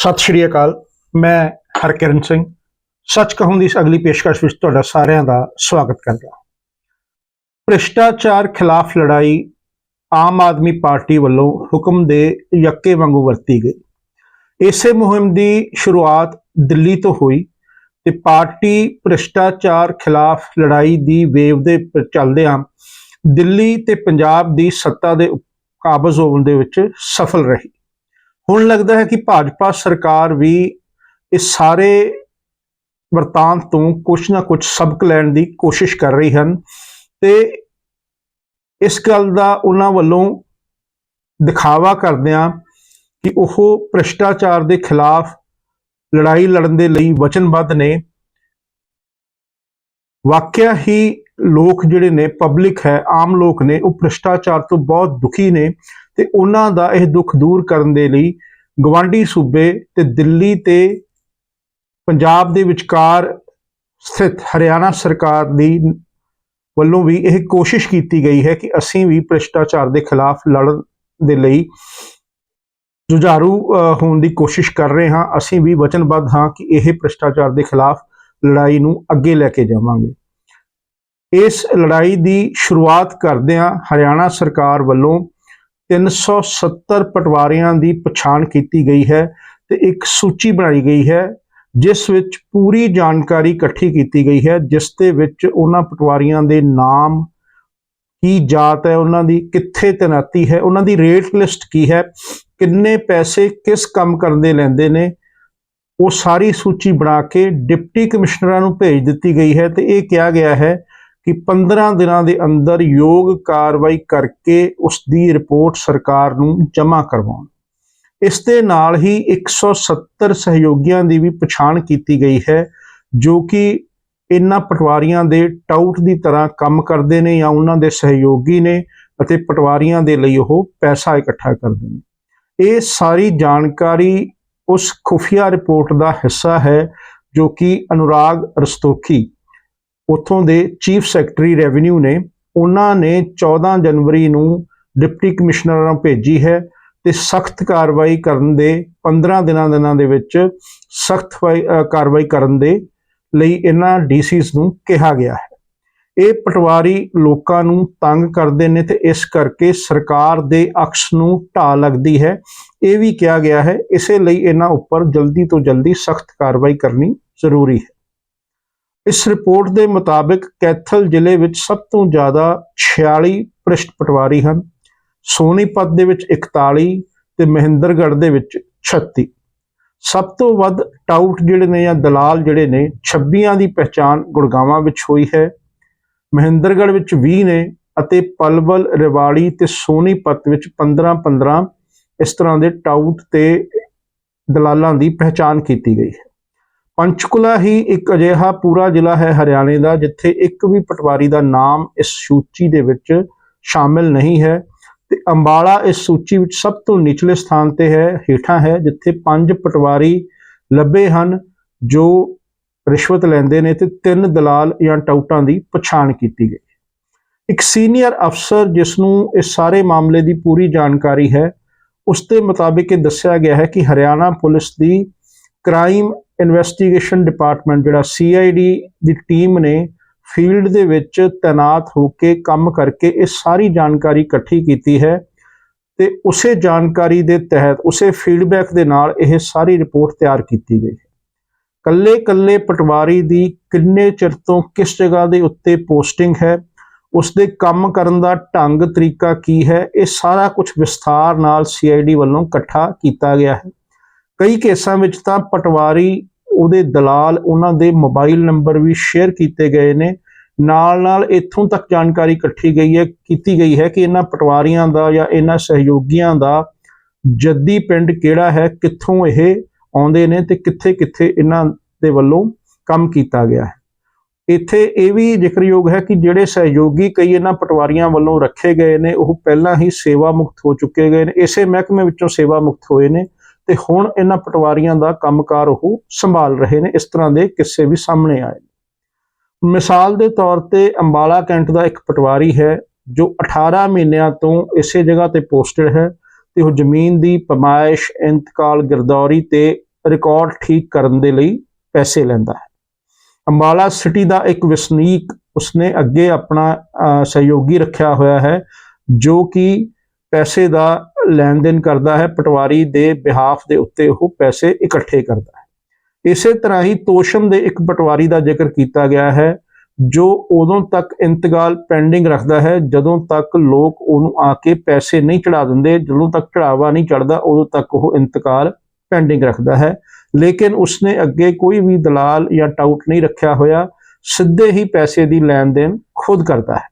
ਸਤਿ ਸ਼੍ਰੀ ਅਕਾਲ, ਮੈਂ ਹਰਕਿਰਨ ਸਿੰਘ। ਸੱਚ ਕਹੂੰ ਦੀ ਇਸ ਅਗਲੀ ਪੇਸ਼ਕਸ਼ ਵਿੱਚ ਤੁਹਾਡਾ ਸਾਰਿਆਂ ਦਾ ਸਵਾਗਤ ਕਰਦਾ ਭ੍ਰਿਸ਼ਟਾਚਾਰ ਖਿਲਾਫ ਲੜਾਈ ਆਮ ਆਦਮੀ ਪਾਰਟੀ ਵੱਲੋਂ ਹੁਕਮ ਦੇ ਯੱਕੇ ਵਾਂਗੂ ਵਰਤੀ ਗਈ। ਇਸੇ ਮੁਹਿੰਮ ਦੀ ਸ਼ੁਰੂਆਤ ਦਿੱਲੀ ਤੋਂ ਹੋਈ ਤੇ ਪਾਰਟੀ ਭ੍ਰਿਸ਼ਟਾਚਾਰ ਖਿਲਾਫ ਲੜਾਈ ਦੀ ਵੇਵ ਦੇ ਚੱਲਦਿਆਂ ਦਿੱਲੀ ਤੇ ਪੰਜਾਬ ਦੀ ਸੱਤਾ ਦੇ ਕਾਬਜ਼ ਹੋਣ ਦੇ ਵਿੱਚ ਸਫਲ ਰਹੀ। ਹੁਣ ਲੱਗਦਾ ਹੈ ਕਿ ਭਾਜਪਾ ਸਰਕਾਰ ਵੀ ਇਸ ਸਾਰੇ ਵਰਤਾਂਤ ਤੋਂ ਕੁਝ ਨਾ ਕੁਝ ਸਬਕ ਲੈਣ ਦੀ ਕੋਸ਼ਿਸ਼ ਕਰ ਰਹੀ ਹਨ ਤੇ ਇਸ ਗੱਲ ਦਾ ਉਹਨਾਂ ਵੱਲੋਂ ਦਿਖਾਵਾ ਕਰਦਿਆਂ ਕਿ ਉਹ ਭ੍ਰਿਸ਼ਟਾਚਾਰ ਦੇ ਖਿਲਾਫ ਲੜਾਈ ਲੜਨ ਦੇ ਲਈ ਵਚਨਬੱਧ ਨੇ। ਵਾਕਿਆ ਹੀ ਲੋਕ ਜਿਹੜੇ ਨੇ ਪਬਲਿਕ ਹੈ, ਆਮ ਲੋਕ ਨੇ, ਉਹ ਭ੍ਰਿਸ਼ਟਾਚਾਰ ਤੋਂ ਬਹੁਤ ਦੁਖੀ ਨੇ। ਤੇ ਉਹਨਾਂ ਦਾ ਇਹ ਦੁੱਖ ਦੂਰ ਕਰਨ ਦੇ ਲਈ ਗਵਾਂਢੀ ਸੂਬੇ ਤੇ ਦਿੱਲੀ ਤੇ ਪੰਜਾਬ ਦੇ ਵਿਚਕਾਰ ਸਥਿਤ ਹਰਿਆਣਾ ਸਰਕਾਰ ਦੀ ਵੱਲੋਂ ਵੀ ਇਹ ਕੋਸ਼ਿਸ਼ ਕੀਤੀ ਗਈ ਹੈ ਕਿ ਅਸੀਂ ਵੀ ਭ੍ਰਿਸ਼ਟਾਚਾਰ ਦੇ ਖਿਲਾਫ ਲੜਨ ਦੇ ਲਈ ਜੁਝਾਰੂ ਅ, ਹੋਣ ਦੀ ਕੋਸ਼ਿਸ਼ ਕਰ ਰਹੇ ਹਾਂ। ਅਸੀਂ ਵੀ ਵਚਨਬੱਧ ਹਾਂ ਕਿ ਇਹ ਭ੍ਰਿਸ਼ਟਾਚਾਰ ਦੇ ਖਿਲਾਫ ਲੜਾਈ ਨੂੰ ਅੱਗੇ ਲੈ ਕੇ ਜਾਵਾਂਗੇ। ਇਸ ਲੜਾਈ ਦੀ ਸ਼ੁਰੂਆਤ ਕਰਦਿਆਂ ਹਰਿਆਣਾ ਸਰਕਾਰ ਵੱਲੋਂ 370 ਪਟਵਾਰੀਆਂ ਦੀ ਪਛਾਣ ਕੀਤੀ ਗਈ ਹੈ ਤੇ ਇੱਕ ਸੂਚੀ ਬਣਾਈ ਗਈ ਹੈ, ਜਿਸ ਵਿੱਚ ਪੂਰੀ ਜਾਣਕਾਰੀ ਇਕੱਠੀ ਕੀਤੀ ਗਈ ਹੈ, ਜਿਸ ਦੇ ਵਿੱਚ ਉਹਨਾਂ ਪਟਵਾਰੀਆਂ ਦੇ ਨਾਮ, ਕੀ ਜਾਤ ਹੈ, ਉਹਨਾਂ ਦੀ ਕਿੱਥੇ ਤੈਨਾਤੀ ਹੈ, ਉਹਨਾਂ ਦੀ ਰੇਟ ਲਿਸਟ ਕੀ ਹੈ, ਕਿੰਨੇ ਪੈਸੇ ਕਿਸ ਕੰਮ ਕਰਨ ਦੇ ਲੈਂਦੇ ਨੇ, ਉਹ ਸਾਰੀ ਸੂਚੀ ਬਣਾ ਕੇ ਡਿਪਟੀ ਕਮਿਸ਼ਨਰਾਂ ਨੂੰ ਭੇਜ ਦਿੱਤੀ ਗਈ ਹੈ ਤੇ ਇਹ ਕਿਹਾ ਗਿਆ ਹੈ ਕਿ 15 ਦਿਨਾਂ ਦੇ ਅੰਦਰ ਯੋਗ ਕਾਰਵਾਈ ਕਰਕੇ ਉਸ ਦੀ ਰਿਪੋਰਟ ਸਰਕਾਰ ਨੂੰ ਜਮ੍ਹਾਂ ਕਰਵਾਉਣ। ਇਸ ਦੇ ਨਾਲ ਹੀ 170 ਸਹਿਯੋਗੀਆਂ ਦੀ ਵੀ ਪਛਾਣ ਕੀਤੀ ਗਈ ਹੈ, ਜੋ ਕਿ ਇਹਨਾਂ ਪਟਵਾਰੀਆਂ ਦੇ ਟਾਊਟ ਦੀ ਤਰ੍ਹਾਂ ਕੰਮ ਕਰਦੇ ਨੇ ਜਾਂ ਉਹਨਾਂ ਦੇ ਸਹਿਯੋਗੀ ਨੇ ਅਤੇ ਪਟਵਾਰੀਆਂ ਦੇ ਲਈ ਉਹ ਪੈਸਾ ਇਕੱਠਾ ਕਰਦੇ ਨੇ। ਇਹ ਸਾਰੀ ਜਾਣਕਾਰੀ ਉਸ ਖੁਫੀਆ ਰਿਪੋਰਟ ਦਾ ਹਿੱਸਾ ਹੈ, ਜੋ ਕਿ ਅਨੁਰਾਗ ਰਸਤੋਖੀ ਉੱਥੋਂ ਦੇ ਚੀਫ ਸੈਕਟਰੀ ਰੈਵਨਿਊ ਨੇ ਉਹਨਾਂ ਨੇ 14 ਜਨਵਰੀ ਨੂੰ ਡਿਪਟੀ ਕਮਿਸ਼ਨਰਾਂ ਨੂੰ ਭੇਜੀ ਹੈ ਤੇ ਸਖਤ ਕਾਰਵਾਈ ਕਰਨ ਦੇ 15 ਦਿਨਾਂ ਦਿਨਾਂ ਦੇ ਵਿੱਚ ਸਖਤ ਕਾਰਵਾਈ ਕਰਨ ਦੇ ਲਈ ਇਹਨਾਂ ਡੀਸੀਸ ਨੂੰ ਕਿਹਾ ਗਿਆ ਹੈ। ਇਹ ਪਟਵਾਰੀ ਲੋਕਾਂ ਨੂੰ ਤੰਗ ਕਰਦੇ ਨੇ ਤੇ ਇਸ ਕਰਕੇ ਸਰਕਾਰ ਦੇ ਅਕਸ ਨੂੰ ਢਾਹ ਲੱਗਦੀ ਹੈ। ਇਹ ਵੀ ਕਿਹਾ ਗਿਆ ਹੈ, ਇਸੇ ਲਈ ਇਹਨਾਂ ਉੱਪਰ ਜਲਦੀ ਤੋਂ ਜਲਦੀ ਸਖਤ ਕਾਰਵਾਈ ਕਰਨੀ ਜ਼ਰੂਰੀ ਹੈ। ਇਸ ਰਿਪੋਰਟ ਦੇ ਮੁਤਾਬਕ ਕੈਥਲ ਜ਼ਿਲ੍ਹੇ ਵਿੱਚ ਸਭ ਤੋਂ ਜ਼ਿਆਦਾ 46 ਭ੍ਰਿਸ਼ਟ ਪਟਵਾਰੀ ਹਨ। ਸੋਨੀਪਤ ਦੇ ਵਿੱਚ 41 ਤੇ ਮਹਿੰਦਰਗੜ੍ਹ ਦੇ ਵਿੱਚ 36 ਸਭ ਤੋਂ ਵੱਧ ਟਾਊਟ ਜਿਹੜੇ ਨੇ ਜਾਂ ਦਲਾਲ ਜਿਹੜੇ ਨੇ 26ਾਂ ਦੀ ਪਹਿਚਾਣ ਗੁੜਗਾਵਾਂ ਵਿੱਚ ਹੋਈ ਹੈ। ਮਹਿੰਦਰਗੜ੍ਹ ਵਿੱਚ 20 ਨੇ ਅਤੇ ਪਲਵਲ, ਰਿਵਾੜੀ ਤੇ ਸੋਨੀਪਤ ਵਿੱਚ 15 15 ਇਸ ਤਰ੍ਹਾਂ ਦੇ ਟਾਊਟ ਤੇ ਦਲਾਲਾਂ ਦੀ ਪਹਿਚਾਣ ਕੀਤੀ ਗਈ ਹੈ। ਪੰਚਕੁਲਾ ਹੀ ਇੱਕ ਅਜਿਹਾ ਪੂਰਾ ਜ਼ਿਲ੍ਹਾ ਹੈ ਹਰਿਆਣੇ ਦਾ, ਜਿੱਥੇ ਇੱਕ ਵੀ ਪਟਵਾਰੀ ਦਾ ਨਾਮ ਇਸ ਸੂਚੀ ਦੇ ਵਿੱਚ ਸ਼ਾਮਿਲ ਨਹੀਂ ਹੈ ਤੇ ਅੰਬਾਲਾ ਇਸ ਸੂਚੀ ਵਿੱਚ ਸਭ ਤੋਂ ਨਿਚਲੇ ਸਥਾਨ ਤੇ ਹੈ, ਹੇਠਾਂ ਹੈ, ਜਿੱਥੇ ਪੰਜ ਪਟਵਾਰੀ ਲੱਭੇ ਹਨ, ਜੋ ਰਿਸ਼ਵਤ ਲੈਂਦੇ ਨੇ ਤੇ ਤਿੰਨ ਦਲਾਲ ਜਾਂ ਟਾਊਟਾਂ ਦੀ ਪਛਾਣ ਕੀਤੀ ਗਈ। ਇੱਕ ਸੀਨੀਅਰ ਅਫਸਰ ਜਿਸ ਨੂੰ ਇਸ ਸਾਰੇ ਮਾਮਲੇ ਦੀ ਪੂਰੀ ਜਾਣਕਾਰੀ ਹੈ, ਉਸ ਦੇ ਮੁਤਾਬਿਕ ਇਹ ਦੱਸਿਆ ਗਿਆ ਹੈ ਕਿ ਹਰਿਆਣਾ ਪੁਲਿਸ ਦੀ ਕ੍ਰਾਈਮ ਇਨਵੈਸਟੀਗੇਸ਼ਨ ਡਿਪਾਰਟਮੈਂਟ, ਜਿਹੜਾ ਸੀਆਈਡੀ ਦੀ ਟੀਮ ਨੇ ਫੀਲਡ ਦੇ ਵਿੱਚ ਤਾਇਨਾਤ ਹੋ ਕੇ ਕੰਮ ਕਰਕੇ ਇਹ ਸਾਰੀ ਜਾਣਕਾਰੀ ਇਕੱਠੀ ਕੀਤੀ ਹੈ ਤੇ ਉਸੇ ਜਾਣਕਾਰੀ ਦੇ ਤਹਿਤ, ਉਸੇ ਫੀਡਬੈਕ ਦੇ ਨਾਲ ਇਹ ਸਾਰੀ ਰਿਪੋਰਟ ਤਿਆਰ ਕੀਤੀ ਗਈ ਹੈ। ਕੱਲੇ ਕੱਲੇ ਪਟਵਾਰੀ ਦੀ ਕਿੰਨੇ ਚਿਰ ਤੋਂ ਕਿਸ ਜਗ੍ਹਾ ਦੇ ਉੱਤੇ ਪੋਸਟਿੰਗ ਹੈ ਉਸ ਦੇ ਕੰਮ ਕਰਨ ਦਾ ਢੰਗ, ਤਰੀਕਾ ਕੀ ਹੈ, ਇਹ ਸਾਰਾ ਕੁਝ ਵਿਸਥਾਰ ਨਾਲ ਸੀਆਈਡੀ ਵੱਲੋਂ ਇਕੱਠਾ ਕੀਤਾ ਗਿਆ ਹੈ। ਕਈ ਕੇਸਾਂ ਵਿੱਚ ਤਾਂ ਪਟਵਾਰੀ ਉਹਦੇ ਦਲਾਲ ਉਹਨਾਂ ਦੇ ਮੋਬਾਈਲ ਨੰਬਰ ਵੀ ਸ਼ੇਅਰ ਕੀਤੇ ਗਏ ਨੇ। ਨਾਲ ਨਾਲ ਇੱਥੋਂ ਤੱਕ ਜਾਣਕਾਰੀ ਇਕੱਠੀ ਗਈ ਹੈ, ਕੀਤੀ ਗਈ ਹੈ ਕਿ ਇਹਨਾਂ ਪਟਵਾਰੀਆਂ ਦਾ ਜਾਂ ਇਹਨਾਂ ਸਹਿਯੋਗੀਆਂ ਦਾ ਜੱਦੀ ਪਿੰਡ ਕਿਹੜਾ ਹੈ, ਕਿੱਥੋਂ ਇਹ ਆਉਂਦੇ ਨੇ ਤੇ ਕਿੱਥੇ ਕਿੱਥੇ ਇਹਨਾਂ ਦੇ ਵੱਲੋਂ ਕੰਮ ਕੀਤਾ ਗਿਆ ਹੈ। ਇੱਥੇ ਇਹ ਵੀ ਜ਼ਿਕਰਯੋਗ ਹੈ ਕਿ ਜਿਹੜੇ ਸਹਿਯੋਗੀ ਕਈ ਇਹਨਾਂ ਪਟਵਾਰੀਆਂ ਵੱਲੋਂ ਰੱਖੇ ਗਏ ਨੇ, ਉਹ ਪਹਿਲਾਂ ਹੀ ਸੇਵਾ ਮੁਕਤ ਹੋ ਚੁੱਕੇ ਗਏ ਨੇ। ਇਸੇ ਮਹਿਕਮੇ ਵਿੱਚੋਂ ਸੇਵਾ ਮੁਕਤ ਹੋਏ ਨੇ। ਤੇ ਹੁਣ ਇਹਨਾਂ ਪਟਵਾਰੀਆਂ ਦਾ ਕੰਮਕਾਰ ਉਹ ਸੰਭਾਲ ਰਹੇ ਨੇ ਇਸ ਤਰ੍ਹਾਂ ਦੇ ਕਿੱਸੇ ਵੀ ਸਾਹਮਣੇ ਆਏ ਮਿਸਾਲ ਦੇ ਤੌਰ ਤੇ ਅੰਬਾਲਾ ਕੈਂਟ ਦਾ ਇੱਕ ਪਟਵਾਰੀ ਹੈ ਜੋ 18 ਮਹੀਨਿਆਂ ਤੋਂ ਇਸੇ ਜਗ੍ਹਾ ਤੇ ਪੋਸਟਡ ਹੈ ਤੇ ਉਹ ਜ਼ਮੀਨ ਦੀ ਪਮਾਇਸ਼ ਇੰਤਕਾਲ ਗਿਰਦੌਰੀ ਤੇ ਰਿਕਾਰਡ ਠੀਕ ਕਰਨ ਦੇ ਲਈ ਪੈਸੇ ਲੈਂਦਾ ਹੈ। ਅੰਬਾਲਾ ਸਿਟੀ ਦਾ ਇੱਕ ਵਸਨੀਕ ਉਸਨੇ ਅੱਗੇ ਆਪਣਾ ਅ, ਸਹਿਯੋਗੀ ਰੱਖਿਆ ਹੋਇਆ ਹੈ ਜੋ ਕਿ ਪੈਸੇ ਦਾ ਲੈਣ ਦੇਣ ਕਰਦਾ ਹੈ, ਪਟਵਾਰੀ ਦੇ ਬਿਹਾਫ ਦੇ ਉੱਤੇ ਉਹ ਪੈਸੇ ਇਕੱਠੇ ਕਰਦਾ ਹੈ। ਇਸੇ ਤਰ੍ਹਾਂ ਹੀ ਤੋਸ਼ਮ ਦੇ ਇੱਕ ਪਟਵਾਰੀ ਦਾ ਜ਼ਿਕਰ ਕੀਤਾ ਗਿਆ ਹੈ, ਜੋ ਉਦੋਂ ਤੱਕ ਇੰਤਕਾਲ ਪੈਂਡਿੰਗ ਰੱਖਦਾ ਹੈ, ਜਦੋਂ ਤੱਕ ਲੋਕ ਉਹਨੂੰ ਆ ਕੇ ਪੈਸੇ ਨਹੀਂ ਚੜਾ ਦਿੰਦੇ, ਜਦੋਂ ਤੱਕ ਚੜਾਵਾ ਨਹੀਂ ਚੜਦਾ, ਉਦੋਂ ਤੱਕ ਉਹ ਇੰਤਕਾਲ ਪੈਂਡਿੰਗ ਰੱਖਦਾ ਹੈ। ਲੇਕਿਨ ਉਸਨੇ ਅੱਗੇ ਕੋਈ ਵੀ ਦਲਾਲ ਜਾਂ ਟਾਊਟ ਨਹੀਂ ਰੱਖਿਆ ਹੋਇਆ, ਸਿੱਧੇ ਹੀ ਪੈਸੇ ਦੀ ਲੈਣ ਦੇਣ ਖੁਦ ਕਰਦਾ ਹੈ।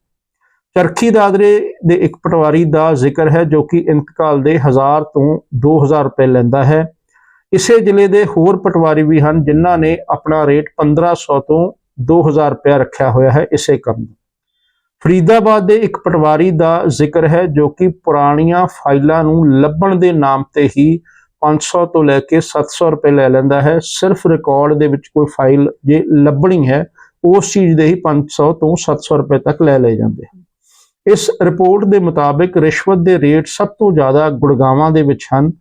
ਚਰਖੀ ਦਾਦਰੇ ਦੇ ਇੱਕ ਪਟਵਾਰੀ ਦਾ ਜ਼ਿਕਰ ਹੈ ਜੋ ਕਿ ਇੰਤਕਾਲ ਦੇ 1000 ਤੋਂ 2000 ਰੁਪਏ ਲੈਂਦਾ ਹੈ। ਇਸੇ ਜ਼ਿਲ੍ਹੇ ਦੇ ਹੋਰ ਪਟਵਾਰੀ ਵੀ ਹਨ ਜਿਨ੍ਹਾਂ ਨੇ ਆਪਣਾ ਰੇਟ 1500 ਤੋਂ 2000 ਰੁਪਏ ਰੱਖਿਆ ਹੋਇਆ ਹੈ ਇਸੇ ਕੰਮ ਦਾ ਫਰੀਦਾਬਾਦ ਦੇ ਇੱਕ ਪਟਵਾਰੀ ਦਾ ਜ਼ਿਕਰ ਹੈ ਜੋ ਕਿ ਪੁਰਾਣੀਆਂ ਫਾਈਲਾਂ ਨੂੰ ਲੱਭਣ ਦੇ ਨਾਮ ਤੇ ਹੀ 500 ਤੋਂ ਲੈ ਕੇ 700 ਰੁਪਏ ਲੈ ਲੈਂਦਾ ਹੈ। ਸਿਰਫ ਰਿਕਾਰਡ ਦੇ ਵਿੱਚ ਕੋਈ ਫਾਈਲ ਜੇ ਲੱਭਣੀ ਹੈ, ਉਸ ਚੀਜ਼ ਦੇ ਹੀ 500 ਤੋਂ 700 ਰੁਪਏ ਤੱਕ ਲੈ ਲਏ ਜਾਂਦੇ ਹਨ। ਇਸ ਰਿਪੋਰਟ ਦੇ ਮੁਤਾਬਿਕ ਰਿਸ਼ਵਤ ਦੇ ਰੇਟ ਸਭ ਤੋਂ ਜ਼ਿਆਦਾ ਗੁੜਗਾਵਾਂ ਦੇ ਵਿੱਚ ਹਨ,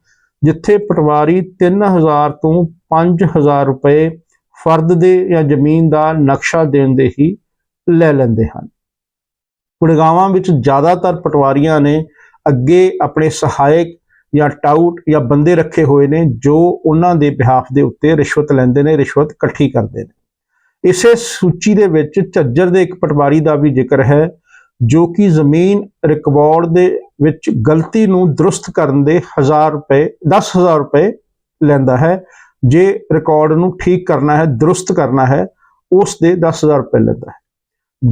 ਜਿੱਥੇ ਪਟਵਾਰੀ 3000 ਤੋਂ 5000 ਰੁਪਏ ਫਰਦ ਦੇ ਜਾਂ ਜ਼ਮੀਨ ਦਾ ਨਕਸ਼ਾ ਦੇਣ ਦੇ ਹੀ ਲੈ ਲੈਂਦੇ ਹਨ। ਗੁੜਗਾਵਾਂ ਵਿੱਚ ਜ਼ਿਆਦਾਤਰ ਪਟਵਾਰੀਆਂ ਨੇ ਅੱਗੇ ਆਪਣੇ ਸਹਾਇਕ ਜਾਂ ਟਾਊਟ ਜਾਂ ਬੰਦੇ ਰੱਖੇ ਹੋਏ ਨੇ, ਜੋ ਉਹਨਾਂ ਦੇ ਬਿਹਾਫ ਦੇ ਉੱਤੇ ਰਿਸ਼ਵਤ ਲੈਂਦੇ ਨੇ, ਰਿਸ਼ਵਤ ਇਕੱਠੀ ਕਰਦੇ ਨੇ। ਇਸੇ ਸੂਚੀ ਦੇ ਵਿੱਚ ਝੱਜਰ ਦੇ ਇੱਕ ਪਟਵਾਰੀ ਦਾ ਵੀ ਜ਼ਿਕਰ ਹੈ ਜੋ ਕਿ ਜ਼ਮੀਨ ਰਿਕਾਰਡ ਦੇ ਵਿੱਚ ਗਲਤੀ ਨੂੰ ਦਰੁਸਤ ਕਰਨ ਦੇ 1000 ਰੁਪਏ 10000 ਰੁਪਏ ਲੈਂਦਾ ਹੈ। ਜੇ ਰਿਕਾਰਡ ਨੂੰ ਠੀਕ ਕਰਨਾ ਹੈ, ਦਰੁਸਤ ਕਰਨਾ ਹੈ, ਉਸ ਦੇ 10000 ਰੁਪਏ ਲੈਂਦਾ ਹੈ।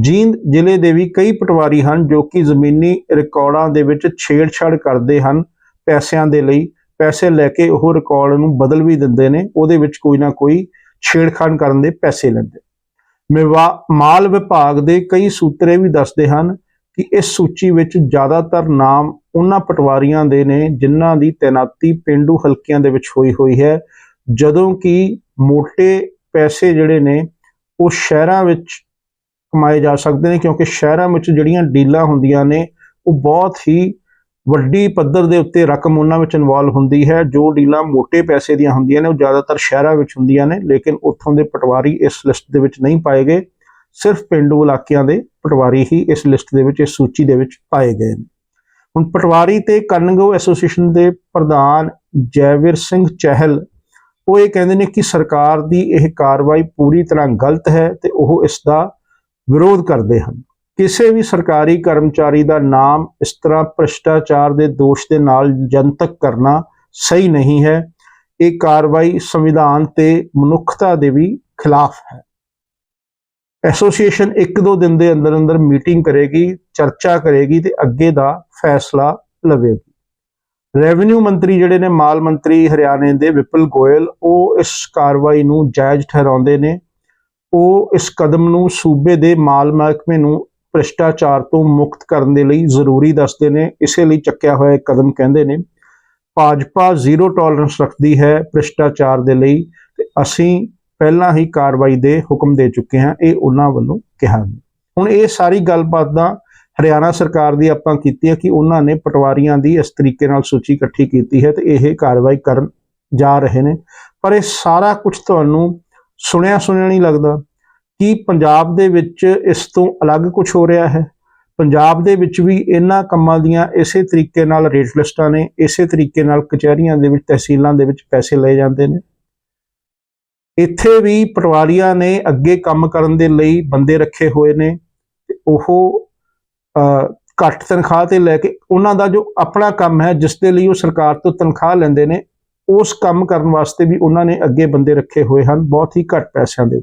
ਜੀਂਦ ਜ਼ਿਲ੍ਹੇ ਦੇ ਵੀ ਕਈ ਪਟਵਾਰੀ ਹਨ ਜੋ ਕਿ ਜ਼ਮੀਨੀ ਰਿਕਾਰਡਾਂ ਦੇ ਵਿੱਚ ਛੇੜਛਾੜ ਕਰਦੇ ਹਨ ਪੈਸਿਆਂ ਦੇ ਲਈ। ਪੈਸੇ ਲੈ ਕੇ ਉਹ ਰਿਕਾਰਡ ਨੂੰ ਬਦਲ ਵੀ ਦਿੰਦੇ ਨੇ, ਉਹਦੇ ਵਿੱਚ ਕੋਈ ਨਾ ਕੋਈ ਛੇੜਖਾਨ ਕਰਨ ਦੇ ਪੈਸੇ ਲੈਂਦੇ ਮਾਲ ਵਿਭਾਗ ਦੇ ਕਈ ਸੂਤਰੇ ਵੀ ਦੱਸਦੇ ਹਨ ਕਿ ਇਸ ਸੂਚੀ ਵਿੱਚ ਜ਼ਿਆਦਾਤਰ ਨਾਮ ਉਹਨਾਂ ਪਟਵਾਰੀਆਂ ਦੇ ਨੇ ਜਿਨ੍ਹਾਂ ਦੀ ਤੈਨਾਤੀ ਪਿੰਡੂ ਹਲਕਿਆਂ ਦੇ ਵਿੱਚ ਹੋਈ ਹੋਈ ਹੈ, ਜਦੋਂ ਕਿ ਮੋٹے ਪੈਸੇ ਜਿਹੜੇ ਨੇ ਉਹ ਸ਼ਹਿਰਾਂ ਵਿੱਚ ਕਮਾਏ ਜਾ ਸਕਦੇ ਨੇ ਕਿਉਂਕਿ ਸ਼ਹਿਰਾਂ ਵਿੱਚ ਜਿਹੜੀਆਂ ਡੀਲਾਂ ਹੁੰਦੀਆਂ ਨੇ ਉਹ ਬਹੁਤ ਹੀ ਵੱਡੀ ਪੱਧਰ ਦੇ ਉੱਤੇ ਰਕਮ ਉਹਨਾਂ ਵਿੱਚ ਇਨਵੋਲਵ ਹੁੰਦੀ ਹੈ, ਜੋ ਡੀਲਾਂ ਮੋٹے ਪੈਸੇ ਦੀਆਂ ਹੁੰਦੀਆਂ ਨੇ, ਉਹ ਜ਼ਿਆਦਾਤਰ ਸ਼ਹਿਰਾਂ ਵਿੱਚ ਹੁੰਦੀਆਂ ਨੇ, ਲੇਕਿਨ ਉੱਥੋਂ ਦੇ ਪਟਵਾਰੀ ਇਸ ਲਿਸਟ ਦੇ ਵਿੱਚ ਨਹੀਂ ਪਾਏ ਗਏ। ਸਿਰਫ ਪਿੰਡੂ ਇਲਾਕਿਆਂ ਦੇ ਪਟਵਾਰੀ ਹੀ ਇਸ ਲਿਸਟ ਦੇ ਵਿੱਚ, ਇਸ ਸੂਚੀ ਦੇ ਵਿੱਚ ਪਾਏ ਗਏ ਨੇ। ਹੁਣ ਪਟਵਾਰੀ ਤੇ ਕਰਨਗੋ ਐਸੋਸੀਏਸ਼ਨ ਦੇ ਪ੍ਰਧਾਨ ਜੈਵੀਰ ਸਿੰਘ ਚਹਿਲ, ਉਹ ਇਹ ਕਹਿੰਦੇ ਨੇ ਕਿ ਸਰਕਾਰ ਦੀ ਇਹ ਕਾਰਵਾਈ ਪੂਰੀ ਤਰ੍ਹਾਂ ਗਲਤ ਹੈ ਤੇ ਉਹ ਇਸ ਦਾ ਵਿਰੋਧ ਕਰਦੇ ਹਨ। ਕਿਸੇ ਵੀ ਸਰਕਾਰੀ ਕਰਮਚਾਰੀ ਦਾ ਨਾਮ ਇਸ ਤਰ੍ਹਾਂ ਭ੍ਰਿਸ਼ਟਾਚਾਰ ਦੇ ਦੋਸ਼ ਦੇ ਨਾਲ ਜਨਤਕ ਕਰਨਾ ਸਹੀ ਨਹੀਂ ਹੈ। ਇਹ ਕਾਰਵਾਈ ਸੰਵਿਧਾਨ ਤੇ ਮਨੁੱਖਤਾ ਦੇ ਵੀ ਖਿਲਾਫ ਹੈ। ਐਸੋਸੀਏਸ਼ਨ ਇੱਕ ਦੋ ਦਿਨ ਦੇ ਅੰਦਰ ਅੰਦਰ ਮੀਟਿੰਗ ਕਰੇਗੀ, ਚਰਚਾ ਕਰੇਗੀ ਤੇ ਅੱਗੇ ਦਾ ਫੈਸਲਾ ਲਵੇਗੀ। ਰੈਵਨਿਊ ਮੰਤਰੀ ਜਿਹੜੇ ਨੇ, ਮਾਲ ਮੰਤਰੀ ਹਰਿਆਣੇ ਦੇ ਵਿਪਲ ਗੋਇਲ, ਉਹ ਇਸ ਕਾਰਵਾਈ ਨੂੰ ਜਾਇਜ਼ ਠਹਿਰਾਉਂਦੇ ਨੇ। ਉਹ ਇਸ ਕਦਮ ਨੂੰ ਸੂਬੇ ਦੇ ਮਾਲ ਮਹਿਕਮੇ ਨੂੰ ਭ੍ਰਿਸ਼ਟਾਚਾਰ ਤੋਂ ਮੁਕਤ ਕਰਨ ਦੇ ਲਈ ਜ਼ਰੂਰੀ ਦੱਸਦੇ ਨੇ। ਇਸੇ ਲਈ ਚੱਕਿਆ ਹੋਇਆ ਇਹ ਕਦਮ ਕਹਿੰਦੇ ਨੇ, ਭਾਜਪਾ ਜ਼ੀਰੋ ਟੋਲਰੈਂਸ ਰੱਖਦੀ ਹੈ ਭ੍ਰਿਸ਼ਟਾਚਾਰ ਦੇ ਲਈ ਤੇ ਅਸੀਂ ਪਹਿਲਾਂ ਹੀ ਕਾਰਵਾਈ ਦੇ ਹੁਕਮ ਦੇ ਚੁੱਕੇ ਹਾਂ, ਇਹ ਉਹਨਾਂ ਵੱਲੋਂ ਕਿਹਾ ਹੁਣ ਇਹ ਸਾਰੀ ਗੱਲਬਾਤ ਦਾ ਹਰਿਆਣਾ ਸਰਕਾਰ ਦੀ ਆਪਾਂ ਕੀਤੀ ਹੈ ਕਿ ਉਹਨਾਂ ਨੇ ਪਟਵਾਰੀਆਂ ਦੀ ਇਸ ਤਰੀਕੇ ਨਾਲ ਸੂਚੀ ਇਕੱਠੀ ਕੀਤੀ ਹੈ ਤੇ ਇਹ ਕਾਰਵਾਈ ਕਰਨ ਜਾ ਰਹੇ ਨੇ। ਪਰ ਇਹ ਸਾਰਾ ਕੁਝ ਤੁਹਾਨੂੰ ਸੁਣਿਆ ਸੁਣਿਆ ਨਹੀਂ ਲੱਗਦਾ। ਕੀ ਪੰਜਾਬ ਦੇ ਵਿੱਚ ਇਸ ਤੋਂ ਅਲੱਗ ਕੁਝ ਹੋ ਰਿਹਾ ਹੈ? ਪੰਜਾਬ ਦੇ ਵਿੱਚ ਵੀ ਇਹਨਾਂ ਕੰਮਾਂ ਦੀਆਂ ਇਸੇ ਤਰੀਕੇ ਨਾਲ ਰੇਟ ਲਿਸਟਾਂ ਨੇ, ਇਸੇ ਤਰੀਕੇ ਨਾਲ ਕਚਹਿਰੀਆਂ ਦੇ ਵਿੱਚ, ਤਹਿਸੀਲਾਂ ਦੇ ਵਿੱਚ ਪੈਸੇ ਲਏ ਜਾਂਦੇ ਨੇ। ਇੱਥੇ ਵੀ ਪਟਵਾਰੀਆਂ ਨੇ ਅੱਗੇ ਕੰਮ ਕਰਨ ਦੇ ਲਈ ਬੰਦੇ ਰੱਖੇ ਹੋਏ ਨੇ ਉਹ ਘੱਟ ਤਨਖਾਹ ਤੇ ਲੈ ਕੇ ਉਹਨਾਂ ਦਾ ਜੋ ਆਪਣਾ ਕੰਮ ਹੈ, ਜਿਸ ਦੇ ਲਈ ਉਹ ਸਰਕਾਰ ਤੋਂ ਤਨਖਾਹ ਲੈਂਦੇ ਨੇ, ਉਸ ਕੰਮ ਕਰਨ ਵਾਸਤੇ ਵੀ ਉਹਨਾਂ ਨੇ ਅੱਗੇ ਬੰਦੇ ਰੱਖੇ ਹੋਏ ਹਨ, ਬਹੁਤ ਹੀ ਘੱਟ ਪੈਸਿਆਂ ਦੇ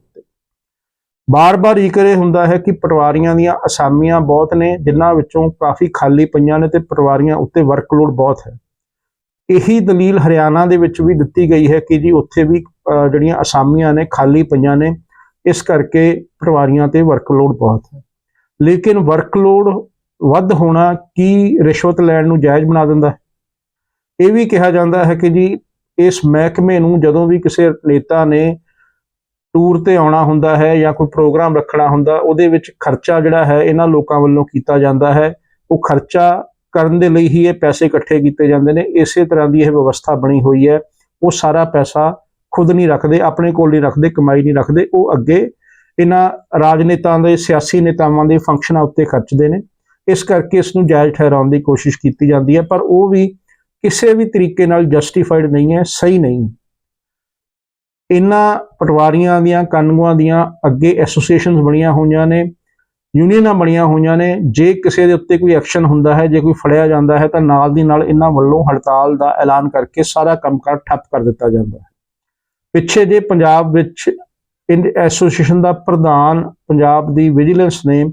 ਬਾਰ-ਬਾਰ ਜ਼ਿਕਰ ਇਹ ਹੁੰਦਾ ਹੈ ਕਿ ਪਟਵਾਰੀਆਂ ਦੀਆਂ ਅਸਾਮੀਆਂ ਬਹੁਤ ਨੇ, ਜਿਨ੍ਹਾਂ ਵਿੱਚੋਂ ਕਾਫੀ ਖਾਲੀ ਪਈਆਂ ਨੇ ਤੇ ਪਟਵਾਰੀਆਂ ਉੱਤੇ ਵਰਕਲੋਡ ਬਹੁਤ ਹੈ। ਇਹੀ ਦਲੀਲ ਹਰਿਆਣਾ ਦੇ ਵਿੱਚ ਵੀ ਦਿੱਤੀ ਗਈ ਹੈ ਕਿ ਜੀ ਉੱਥੇ ਵੀ ਜਿਹੜੀਆਂ ਅਸਾਮੀਆਂ ਨੇ, ਖਾਲੀ ਪਈਆਂ ਨੇ, ਇਸ ਕਰਕੇ ਪਟਵਾਰੀਆਂ ਤੇ ਵਰਕਲੋਡ ਬਹੁਤ ਹੈ। ਲੇਕਿਨ ਵਰਕਲੋਡ ਵੱਧ ਹੋਣਾ ਕੀ ਰਿਸ਼ਵਤ ਲੈਣ ਨੂੰ ਜਾਇਜ਼ ਬਣਾ ਦਿੰਦਾ ਹੈ? ਇਹ ਵੀ ਕਿਹਾ ਜਾਂਦਾ ਹੈ ਕਿ ਜੀ ਇਸ ਮਹਿਕਮੇ ਨੂੰ ਜਦੋਂ ਵੀ ਕਿਸੇ ਨੇਤਾ ਨੇ ਟੂਰ ਤੇ ਆਉਣਾ ਹੁੰਦਾ ਹੈ ਜਾਂ ਕੋਈ ਪ੍ਰੋਗਰਾਮ ਰੱਖਣਾ ਹੁੰਦਾ, ਉਹਦੇ ਵਿੱਚ ਖਰਚਾ ਜਿਹੜਾ ਹੈ ਇਹਨਾਂ ਲੋਕਾਂ ਵੱਲੋਂ ਕੀਤਾ ਜਾਂਦਾ ਹੈ। ਉਹ ਖਰਚਾ ਕਰਨ ਦੇ ਲਈ ਹੀ ਇਹ ਪੈਸੇ ਇਕੱਠੇ ਕੀਤੇ ਜਾਂਦੇ ਨੇ। ਇਸੇ ਤਰ੍ਹਾਂ ਦੀ ਇਹ ਵਿਵਸਥਾ ਬਣੀ ਹੋਈ ਹੈ। ਉਹ ਸਾਰਾ ਪੈਸਾ ਖੁਦ ਨਹੀਂ ਰੱਖਦੇ, ਆਪਣੇ ਕੋਲ ਨਹੀਂ ਰੱਖਦੇ, ਕਮਾਈ ਨਹੀਂ ਰੱਖਦੇ। ਉਹ ਅੱਗੇ ਇਹਨਾਂ ਰਾਜਨੇਤਾਵਾਂ ਦੇ, ਸਿਆਸੀ ਨੇਤਾਵਾਂ ਦੇ ਫੰਕਸ਼ਨਾਂ ਉੱਤੇ ਖਰਚਦੇ ਨੇ। ਇਸ ਕਰਕੇ ਇਸ ਨੂੰ ਜਾਇਜ਼ ਠਹਿਰਾਉਣ ਦੀ ਕੋਸ਼ਿਸ਼ ਕੀਤੀ ਜਾਂਦੀ ਹੈ। ਪਰ ਉਹ ਵੀ ਕਿਸੇ ਵੀ ਤਰੀਕੇ ਨਾਲ ਜਸਟੀਫਾਈਡ ਨਹੀਂ ਹੈ, ਸਹੀ ਨਹੀਂ। ਇਹਨਾਂ ਪਟਵਾਰੀਆਂ ਦੀਆਂ, ਕਾਨੂੰਨਾਂ ਦੀਆਂ ਅੱਗੇ ਐਸੋਸੀਏਸ਼ਨਸ ਬਣੀਆਂ ਹੋਈਆਂ ਨੇ ਯੂਨੀਅਨਾਂ ਬਣੀਆਂ ਹੋਈਆਂ ਨੇ। ਜੇ ਕਿਸੇ ਦੇ ਉੱਤੇ ਕੋਈ ਐਕਸ਼ਨ ਹੁੰਦਾ ਹੈ, ਜੇ ਕੋਈ ਫੜਿਆ ਜਾਂਦਾ ਹੈ, ਤਾਂ ਨਾਲ ਦੀ ਨਾਲ ਇਹਨਾਂ ਵੱਲੋਂ ਹੜਤਾਲ ਦਾ ਐਲਾਨ ਕਰਕੇ ਸਾਰਾ ਕੰਮਕਾਰ ਠੱਪ ਕਰ ਦਿੱਤਾ ਜਾਂਦਾ ਹੈ। ਪਿੱਛੇ ਜੇ ਪੰਜਾਬ ਵਿੱਚ ਇਨ ਐਸੋਸੀਏਸ਼ਨ ਦਾ ਪ੍ਰਧਾਨ ਪੰਜਾਬ ਦੀ ਵਿਜੀਲੈਂਸ ਨੇ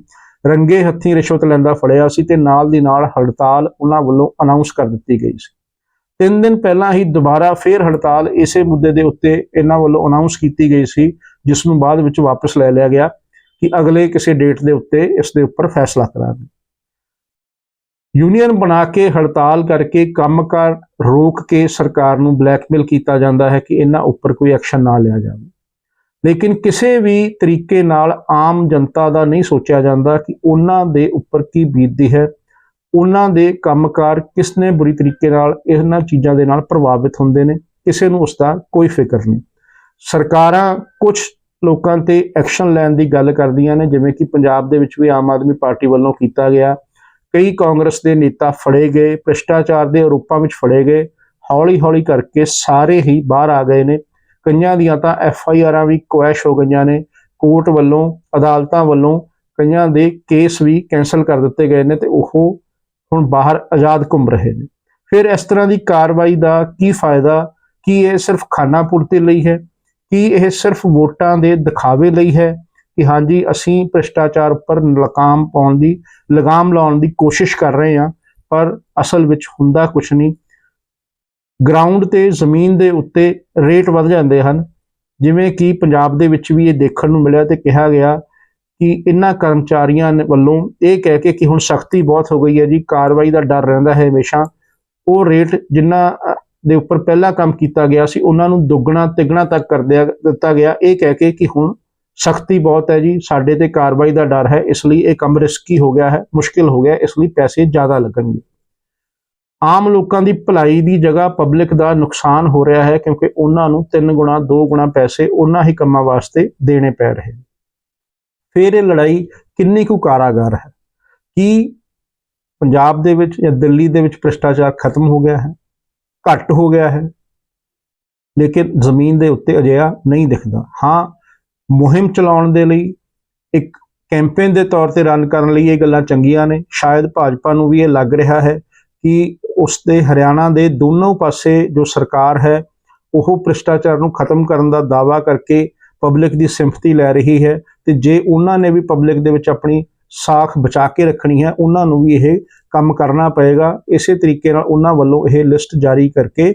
ਰੰਗੇ ਹੱਥੀਂ ਰਿਸ਼ਵਤ ਲੈਂਦਾ ਫੜਿਆ ਸੀ ਤੇ ਨਾਲ ਦੀ ਨਾਲ ਹੜਤਾਲ ਉਹਨਾਂ ਵੱਲੋਂ ਅਨਾਉਂਸ ਕਰ ਦਿੱਤੀ ਗਈ ਸੀ। ਤਿੰਨ ਦਿਨ ਪਹਿਲਾਂ ਹੀ ਦੁਬਾਰਾ ਫੇਰ ਹੜਤਾਲ ਇਸੇ ਮੁੱਦੇ ਦੇ ਉੱਤੇ ਇਹਨਾਂ ਵੱਲੋਂ ਅਨਾਉਂਸ ਕੀਤੀ ਗਈ ਸੀ, ਜਿਸ ਨੂੰ ਬਾਅਦ ਵਿੱਚ ਵਾਪਸ ਲੈ ਲਿਆ ਗਿਆ ਕਿ ਅਗਲੇ ਕਿਸੇ ਡੇਟ ਦੇ ਉੱਤੇ ਇਸ ਦੇ ਉੱਪਰ ਫੈਸਲਾ ਕਰਾਂਗੇ। ਯੂਨੀਅਨ ਬਣਾ ਕੇ ਹੜਤਾਲ ਕਰਕੇ ਕੰਮਕਾਰ ਰੋਕ ਕੇ ਸਰਕਾਰ ਨੂੰ ਬਲੈਕਮੇਲ ਕੀਤਾ ਜਾਂਦਾ ਹੈ ਕਿ ਇਹਨਾਂ ਉੱਪਰ ਕੋਈ ਐਕਸ਼ਨ ਨਾ ਲਿਆ ਜਾਵੇ। ਲੇਕਿਨ ਕਿਸੇ ਵੀ ਤਰੀਕੇ ਨਾਲ ਆਮ ਜਨਤਾ ਦਾ ਨਹੀਂ ਸੋਚਿਆ ਜਾਂਦਾ ਕਿ ਉਹਨਾਂ ਦੇ ਉੱਪਰ ਕੀ ਬੀਤਦੀ ਹੈ। ਉਹਨਾਂ ਦੇ ਕੰਮਕਾਰ ਕਿਸਨੇ ਬੁਰੀ ਤਰੀਕੇ ਨਾਲ ਇਹਨਾਂ ਚੀਜ਼ਾਂ ਦੇ ਨਾਲ ਪ੍ਰਭਾਵਿਤ ਹੁੰਦੇ ਨੇ, ਕਿਸੇ ਨੂੰ ਉਸ ਦਾ ਕੋਈ ਫਿਕਰ ਨਹੀਂ। ਸਰਕਾਰਾਂ ਕੁਝ ਲੋਕਾਂ ਤੇ ਐਕਸ਼ਨ ਲੈਣ ਦੀ ਗੱਲ ਕਰਦੀਆਂ ਨੇ, ਜਿਵੇਂ ਕਿ ਪੰਜਾਬ ਦੇ ਵਿੱਚ ਵੀ ਆਮ ਆਦਮੀ ਪਾਰਟੀ ਵੱਲੋਂ ਕੀਤਾ ਗਿਆ। ਕਈ ਕਾਂਗਰਸ ਦੇ ਨੇਤਾ ਫੜੇ ਗਏ, ਭ੍ਰਿਸ਼ਟਾਚਾਰ ਦੇ ਆਰੋਪਾਂ ਵਿੱਚ ਫੜੇ ਗਏ। ਹੌਲੀ-ਹੌਲੀ ਕਰਕੇ ਸਾਰੇ ਹੀ ਬਾਹਰ ਆ ਗਏ ਨੇ। ਕਈਆਂ ਦੀਆਂ ਤਾਂ ਐਫ ਆਈ ਆਰਾਂ ਵੀ ਕੁਐਸ਼ ਹੋ ਗਈਆਂ ਨੇ। ਕੋਰਟ ਵੱਲੋਂ, ਅਦਾਲਤਾਂ ਵੱਲੋਂ ਕਈਆਂ ਦੇ ਕੇਸ ਵੀ ਕੈਨਸਲ ਕਰ ਦਿੱਤੇ ਗਏ ਨੇ ਤੇ ਉਹ ਹੁਣ ਬਾਹਰ ਆਜ਼ਾਦ ਘੁੰਮ ਰਹੇ ਨੇ। ਫਿਰ ਇਸ ਤਰ੍ਹਾਂ ਦੀ ਕਾਰਵਾਈ ਦਾ ਕੀ ਫਾਇਦਾ? ਕੀ ਇਹ ਸਿਰਫ ਖਾਨਾਪੂਰਤੀ ਲਈ ਹੈ? ਕੀ ਇਹ ਸਿਰਫ ਵੋਟਾਂ ਦੇ ਦਿਖਾਵੇ ਲਈ ਹੈ ਕਿ ਹਾਂਜੀ, ਅਸੀਂ ਭ੍ਰਿਸ਼ਟਾਚਾਰ ਉੱਪਰ ਲਗਾਮ ਪਾਉਣ ਦੀ, ਲਗਾਮ ਲਾਉਣ ਦੀ ਕੋਸ਼ਿਸ਼ ਕਰ ਰਹੇ ਹਾਂ, ਪਰ ਅਸਲ ਵਿੱਚ ਹੁੰਦਾ ਕੁਝ ਨਹੀਂ। ਗਰਾਊਂਡ ਤੇ ਜ਼ਮੀਨ ਦੇ ਉੱਤੇ ਰੇਟ ਵੱਧ ਜਾਂਦੇ ਹਨ। ਜਿਵੇਂ ਕਿ ਪੰਜਾਬ ਦੇ ਵਿੱਚ ਵੀ ਇਹ ਦੇਖਣ ਨੂੰ ਮਿਲਿਆ ਤੇ ਕਿਹਾ ਗਿਆ ਕਿ ਇਹਨਾਂ ਕਰਮਚਾਰੀਆਂ ਵੱਲੋਂ ਇਹ ਕਹਿ ਕੇ ਕਿ ਹੁਣ ਸਖਤੀ ਬਹੁਤ ਹੋ ਗਈ ਹੈ ਜੀ, ਕਾਰਵਾਈ ਦਾ ਡਰ ਰਹਿੰਦਾ ਹੈ ਹਮੇਸ਼ਾ। ਉਹ ਰੇਟ ਜਿੰਨਾ ਦੇ ਉੱਪਰ ਪਹਿਲਾਂ ਕੰਮ ਕੀਤਾ ਗਿਆ ਸੀ, ਉਹਨਾਂ ਨੂੰ ਦੁੱਗਣਾ ਤਿੱਗਣਾ ਤੱਕ ਕਰ ਦਿੱਤਾ ਗਿਆ। ਇਹ ਕਹਿ ਕੇ ਕਿ ਹੁਣ ਸਖਤੀ ਬਹੁਤ ਹੈ ਜੀ, ਸਾਡੇ ਤੇ ਕਾਰਵਾਈ ਦਾ ਡਰ ਹੈ, ਇਸ ਲਈ ਇਹ ਕੰਮ ਰਿਸਕੀ ਹੋ ਗਿਆ ਹੈ, ਮੁਸ਼ਕਿਲ ਹੋ ਗਿਆ, ਇਸ ਲਈ ਪੈਸੇ ਜ਼ਿਆਦਾ ਲੱਗਣਗੇ। ਆਮ ਲੋਕਾਂ ਦੀ ਭਲਾਈ ਦੀ ਜਗ੍ਹਾ ਪਬਲਿਕ ਦਾ ਨੁਕਸਾਨ ਹੋ ਰਿਹਾ ਹੈ, ਕਿਉਂਕਿ ਉਹਨਾਂ ਨੂੰ ਤਿੰਨ ਗੁਣਾ, ਦੋ ਗੁਣਾ ਪੈਸੇ ਉਹਨਾਂ ਹੀ ਕੰਮਾਂ ਵਾਸਤੇ ਦੇਣੇ ਪੈ ਰਹੇ ਨੇ। ਫਿਰ ਇਹ ਲੜਾਈ ਕਿੰਨੀ ਕੁ ਕਾਰਾਗਾਰ ਹੈ? ਕੀ ਪੰਜਾਬ ਦੇ ਵਿੱਚ ਜਾਂ ਦਿੱਲੀ ਦੇ ਵਿੱਚ ਭ੍ਰਿਸ਼ਟਾਚਾਰ ਖਤਮ ਹੋ ਗਿਆ ਹੈ? ਘੱਟ ਹੋ ਗਿਆ ਹੈ? ਲੇਕਿਨ ਜ਼ਮੀਨ ਦੇ ਉੱਤੇ ਅਜਿਹਾ ਨਹੀਂ ਦਿਖਦਾ। ਹਾਂ, ਮੁਹਿੰਮ ਚਲਾਉਣ ਦੇ ਲਈ, ਇੱਕ ਕੈਂਪੇਨ ਦੇ ਤੌਰ ਤੇ ਰਨ ਕਰਨ ਲਈ ਇਹ ਗੱਲਾਂ ਚੰਗੀਆਂ ਨੇ। ਸ਼ਾਇਦ ਭਾਜਪਾ ਨੂੰ ਵੀ ਇਹ ਲੱਗ ਰਿਹਾ ਹੈ ਕਿ ਉਸ ਦੇ ਹਰਿਆਣਾ ਦੇ ਦੋਨੋਂ ਪਾਸੇ ਜੋ ਸਰਕਾਰ ਹੈ, ਉਹ ਭ੍ਰਿਸ਼ਟਾਚਾਰ ਨੂੰ ਖਤਮ ਕਰਨ ਦਾ ਦਾਵਾ ਕਰਕੇ ਪਬਲਿਕ ਦੀ ਸਿੰਪਥੀ ਲੈ ਰਹੀ ਹੈ। ਤੇ ਜੇ ਉਹਨਾਂ ਨੇ ਵੀ ਪਬਲਿਕ ਦੇ ਵਿੱਚ ਆਪਣੀ ਸਾਖ ਬਚਾ ਕੇ ਰੱਖਣੀ ਹੈ, ਉਹਨਾਂ ਨੂੰ ਵੀ ਇਹ ਕੰਮ ਕਰਨਾ ਪਏਗਾ। ਇਸੇ ਤਰੀਕੇ ਨਾਲ ਉਹਨਾਂ ਵੱਲੋਂ ਇਹ ਲਿਸਟ ਜਾਰੀ ਕਰਕੇ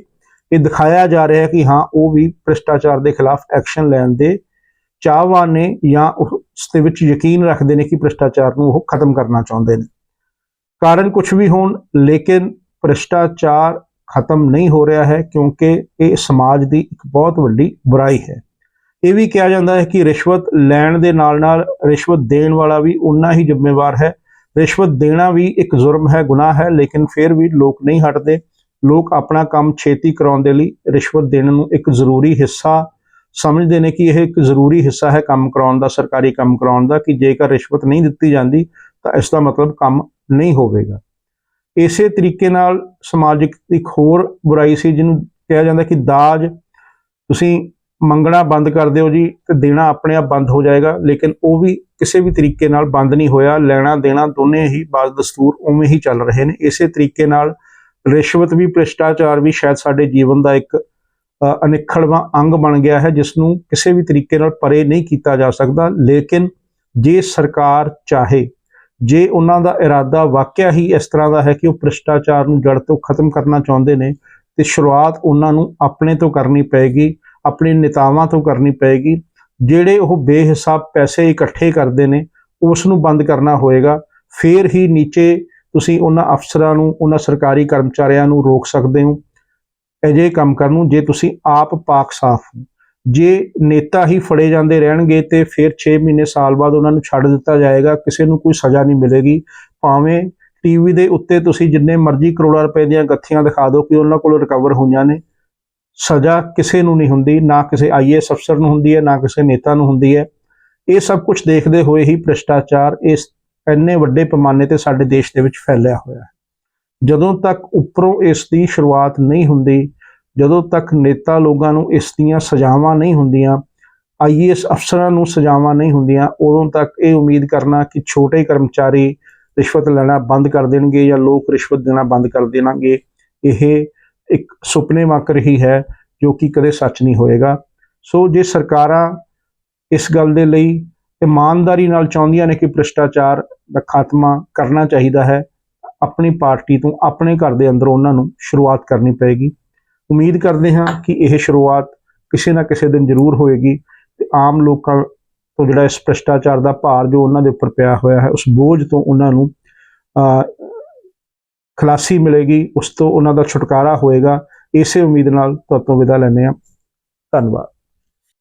ਇਹ ਦਿਖਾਇਆ ਜਾ ਰਿਹਾ ਹੈ ਕਿ ਹਾਂ, ਉਹ ਵੀ ਭ੍ਰਿਸ਼ਟਾਚਾਰ ਦੇ ਖਿਲਾਫ ਐਕਸ਼ਨ ਲੈਣ ਦੇ ਚਾਹਵਾਨ ਨੇ ਜਾਂ ਉਸ ਦੇ ਵਿੱਚ ਯਕੀਨ ਰੱਖਦੇ ਨੇ ਕਿ ਭ੍ਰਿਸ਼ਟਾਚਾਰ ਨੂੰ ਉਹ ਖਤਮ ਕਰਨਾ ਚਾਹੁੰਦੇ ਨੇ। ਕਾਰਨ ਕੁਝ ਵੀ ਹੋਣ, ਲੇਕਿਨ ਭ੍ਰਿਸ਼ਟਾਚਾਰ ਖਤਮ ਨਹੀਂ ਹੋ ਰਿਹਾ ਹੈ ਕਿਉਂਕਿ ਇਹ ਸਮਾਜ ਦੀ ਇੱਕ ਬਹੁਤ ਵੱਡੀ ਬੁਰਾਈ ਹੈ। ਇਹ ਵੀ ਕਿਹਾ ਜਾਂਦਾ ਹੈ ਕਿ ਰਿਸ਼ਵਤ ਲੈਣ ਦੇ ਨਾਲ ਨਾਲ ਰਿਸ਼ਵਤ ਦੇਣ ਵਾਲਾ ਵੀ ਉਨਾ ਹੀ ਜ਼ਿੰਮੇਵਾਰ ਹੈ। ਰਿਸ਼ਵਤ ਦੇਣਾ ਵੀ ਇੱਕ ਜ਼ੁਰਮ ਹੈ, ਗੁਨਾਹ ਹੈ, ਲੇਕਿਨ ਫਿਰ ਵੀ ਲੋਕ ਨਹੀਂ ਹਟਦੇ। ਲੋਕ ਆਪਣਾ ਕੰਮ ਛੇਤੀ ਕਰਾਉਣ ਦੇ ਲਈ ਰਿਸ਼ਵਤ ਦੇਣ ਨੂੰ ਇੱਕ ਜ਼ਰੂਰੀ ਹਿੱਸਾ ਸਮਝਦੇ ਨੇ ਕਿ ਇਹ ਇੱਕ ਜ਼ਰੂਰੀ ਹਿੱਸਾ ਹੈ ਕੰਮ ਕਰਾਉਣ ਦਾ, ਸਰਕਾਰੀ ਕੰਮ ਕਰਾਉਣ ਦਾ ਕਿ ਜੇਕਰ ਰਿਸ਼ਵਤ ਨਹੀਂ ਦਿੱਤੀ ਜਾਂਦੀ ਤਾਂ ਇਸ ਦਾ ਮਤਲਬ ਕੰਮ ਨਹੀਂ ਹੋਵੇਗਾ। ਇਸੇ ਤਰੀਕੇ ਨਾਲ ਸਮਾਜਿਕ ਇੱਕ ਹੋਰ ਬੁਰਾਈ ਸੀ ਜਿਹਨੂੰ ਕਿਹਾ ਜਾਂਦਾ ਕਿ ਦਾਜ। ਤੁਸੀਂ ਮੰਗਣਾ ਬੰਦ ਕਰ ਦਿਓ ਜੀ ਤੇ ਦੇਣਾ ਆਪਣੇ ਆਪ ਬੰਦ ਹੋ ਜਾਏਗਾ। ਲੇਕਿਨ ਉਹ ਵੀ ਕਿਸੇ ਵੀ ਤਰੀਕੇ ਨਾਲ ਬੰਦ ਨਹੀਂ ਹੋਇਆ। ਲੈਣਾ ਦੇਣਾ ਦੋਨੇ ਹੀ ਬਾਜ਼ ਦਸਤੂਰ ਉਵੇਂ ਹੀ ਚੱਲ ਰਹੇ ਨੇ। ਇਸੇ ਤਰੀਕੇ ਨਾਲ ਰਿਸ਼ਵਤ ਵੀ ਭ੍ਰਿਸ਼ਟਾਚਾਰ ਵੀ ਸ਼ਾਇਦ ਸਾਡੇ ਜੀਵਨ ਦਾ ਇੱਕ ਅ, ਅਨਿੱਖੜਵਾਂ ਅੰਗ ਬਣ ਗਿਆ ਹੈ ਜਿਸ ਨੂੰ ਕਿਸੇ ਵੀ ਤਰੀਕੇ ਨਾਲ ਪਰੇ ਨਹੀਂ ਕੀਤਾ ਜਾ ਸਕਦਾ। ਲੇਕਿਨ ਜੇ ਸਰਕਾਰ ਚਾਹੇ ਜੇ ਉਹਨਾਂ ਦਾ ਇਰਾਦਾ ਵਾਕਿਆ ਹੀ ਇਸ ਤਰ੍ਹਾਂ ਦਾ ਹੈ ਕਿ ਉਹ ਭ੍ਰਿਸ਼ਟਾਚਾਰ ਨੂੰ ਜੜ ਤੋਂ ਖਤਮ ਕਰਨਾ ਚਾਹੁੰਦੇ ਨੇ ਤੇ ਸ਼ੁਰੂਆਤ ਉਹਨਾਂ ਨੂੰ ਆਪਣੇ ਤੋਂ ਕਰਨੀ ਪਏਗੀ। ਆਪਣੇ ਨੇਤਾਵਾਂ ਤੋਂ ਕਰਨੀ ਪਏਗੀ। ਜਿਹੜੇ ਉਹ ਬੇਹਿਸਾਬ ਪੈਸੇ ਇਕੱਠੇ ਕਰਦੇ ਨੇ, ਉਸ ਨੂੰ ਬੰਦ ਕਰਨਾ ਹੋਏਗਾ। ਫੇਰ ਹੀ ਨੀਚੇ ਤੁਸੀਂ ਉਹਨਾਂ ਅਫਸਰਾਂ ਨੂੰ, ਉਹਨਾਂ ਸਰਕਾਰੀ ਕਰਮਚਾਰੀਆਂ ਨੂੰ ਰੋਕ ਸਕਦੇ ਹੋ। ਅਜਿਹੇ ਕੰਮ ਕਰਨ ਨੂੰ ਜੇ ਤੁਸੀਂ ਆਪ ਪਾਕ ਸਾਫ਼ ਹੋ। ਜੇ ਨੇਤਾ ਹੀ ਫੜੇ ਜਾਂਦੇ ਰਹਿਣਗੇ ਤੇ ਫਿਰ 6 ਮਹੀਨੇ ਸਾਲ ਬਾਅਦ ਉਹਨਾਂ ਨੂੰ ਛੱਡ ਦਿੱਤਾ ਜਾਏਗਾ, ਕਿਸੇ ਨੂੰ ਕੋਈ ਸਜ਼ਾ ਨਹੀਂ ਮਿਲੇਗੀ। ਭਾਵੇਂ ਟੀਵੀ ਦੇ ਉੱਤੇ ਤੁਸੀਂ ਜਿੰਨੇ ਮਰਜ਼ੀ ਕਰੋੜਾਂ ਰੁਪਏ ਦੀਆਂ ਗੱਥੀਆਂ ਦਿਖਾ ਦਿਓ ਕਿ ਉਹਨਾਂ ਕੋਲ ਰਿਕਵਰ ਹੋਈਆਂ ਨੇ। ਸਜ਼ਾ ਕਿਸੇ ਨੂੰ ਨਹੀਂ ਹੁੰਦੀ, ਨਾ ਕਿਸੇ ਆਈਏਐਸ ਅਫਸਰ ਨੂੰ ਹੁੰਦੀ ਹੈ, ਨਾ ਕਿਸੇ ਨੇਤਾ ਨੂੰ ਹੁੰਦੀ ਹੈ। ਇਹ ਸਭ ਕੁਝ ਦੇਖਦੇ ਹੋਏ ਹੀ ਭ੍ਰਿਸ਼ਟਾਚਾਰ ਇਸ ਇੰਨੇ ਵੱਡੇ ਪੈਮਾਨੇ ਤੇ ਸਾਡੇ ਦੇਸ਼ ਦੇ ਵਿੱਚ ਫੈਲਿਆ ਹੋਇਆ ਹੈ। ਜਦੋਂ ਤੱਕ ਉੱਪਰੋਂ ਇਸ ਦੀ ਸ਼ੁਰੂਆਤ ਨਹੀਂ ਹੁੰਦੀ, ਜਦੋਂ ਤੱਕ ਨੇਤਾ ਲੋਕਾਂ ਨੂੰ ਇਸ ਦੀਆਂ ਸਜ਼ਾਵਾਂ ਨਹੀਂ ਹੁੰਦੀਆਂ ਆਈਏਐਸ ਅਫਸਰਾਂ ਨੂੰ ਸਜ਼ਾਵਾਂ ਨਹੀਂ ਹੁੰਦੀਆਂ, ਉਦੋਂ ਤੱਕ ਇਹ ਉਮੀਦ ਕਰਨਾ ਕਿ ਛੋਟੇ ਕਰਮਚਾਰੀ ਰਿਸ਼ਵਤ ਲੈਣਾ ਬੰਦ ਕਰ ਦੇਣਗੇ ਜਾਂ ਲੋਕ ਰਿਸ਼ਵਤ ਦੇਣਾ ਬੰਦ ਕਰ ਦੇਣਗੇ। ਇਹ ਇੱਕ ਸੁਪਨੇ ਵਾਂਗ ਰਹੀ ਹੈ ਜੋ ਕਿ ਕਦੇ ਸੱਚ ਨਹੀਂ ਹੋਏਗਾ। ਸੋ ਜੇ ਸਰਕਾਰਾਂ ਇਸ ਗੱਲ ਦੇ ਲਈ ਇਮਾਨਦਾਰੀ ਨਾਲ ਚਾਹੁੰਦੀਆਂ ਨੇ ਕਿ ਭ੍ਰਿਸ਼ਟਾਚਾਰ ਦਾ ਖਾਤਮਾ ਕਰਨਾ ਚਾਹੀਦਾ ਹੈ ਆਪਣੀ ਪਾਰਟੀ ਤੋਂ ਆਪਣੇ ਘਰ ਦੇ ਅੰਦਰ ਉਹਨਾਂ ਨੂੰ ਸ਼ੁਰੂਆਤ ਕਰਨੀ ਪਏਗੀ। ਉਮੀਦ ਕਰਦੇ ਹਾਂ ਕਿ ਇਹ ਸ਼ੁਰੂਆਤ ਕਿਸੇ ਨਾ ਕਿਸੇ ਦਿਨ ਜ਼ਰੂਰ ਹੋਏਗੀ ਤੇ ਆਮ ਲੋਕਾਂ ਤੋਂ ਜਿਹੜਾ ਇਸ ਭ੍ਰਿਸ਼ਟਾਚਾਰ ਦਾ ਭਾਰ ਜੋ ਉਹਨਾਂ ਦੇ ਉੱਪਰ ਪਿਆ ਹੋਇਆ ਹੈ ਉਸ ਬੋਝ ਤੋਂ ਉਹਨਾਂ ਨੂੰ ਅਹ, ਖਲਾਸੀ ਮਿਲੇਗੀ, ਉਸ ਤੋਂ ਉਹਨਾਂ ਦਾ ਛੁਟਕਾਰਾ ਹੋਏਗਾ। ਇਸੇ ਉਮੀਦ ਨਾਲ ਤੁਹਾਡੇ ਵਿਦਾ ਲੈਂਦੇ ਹਾਂ। ਧੰਨਵਾਦ।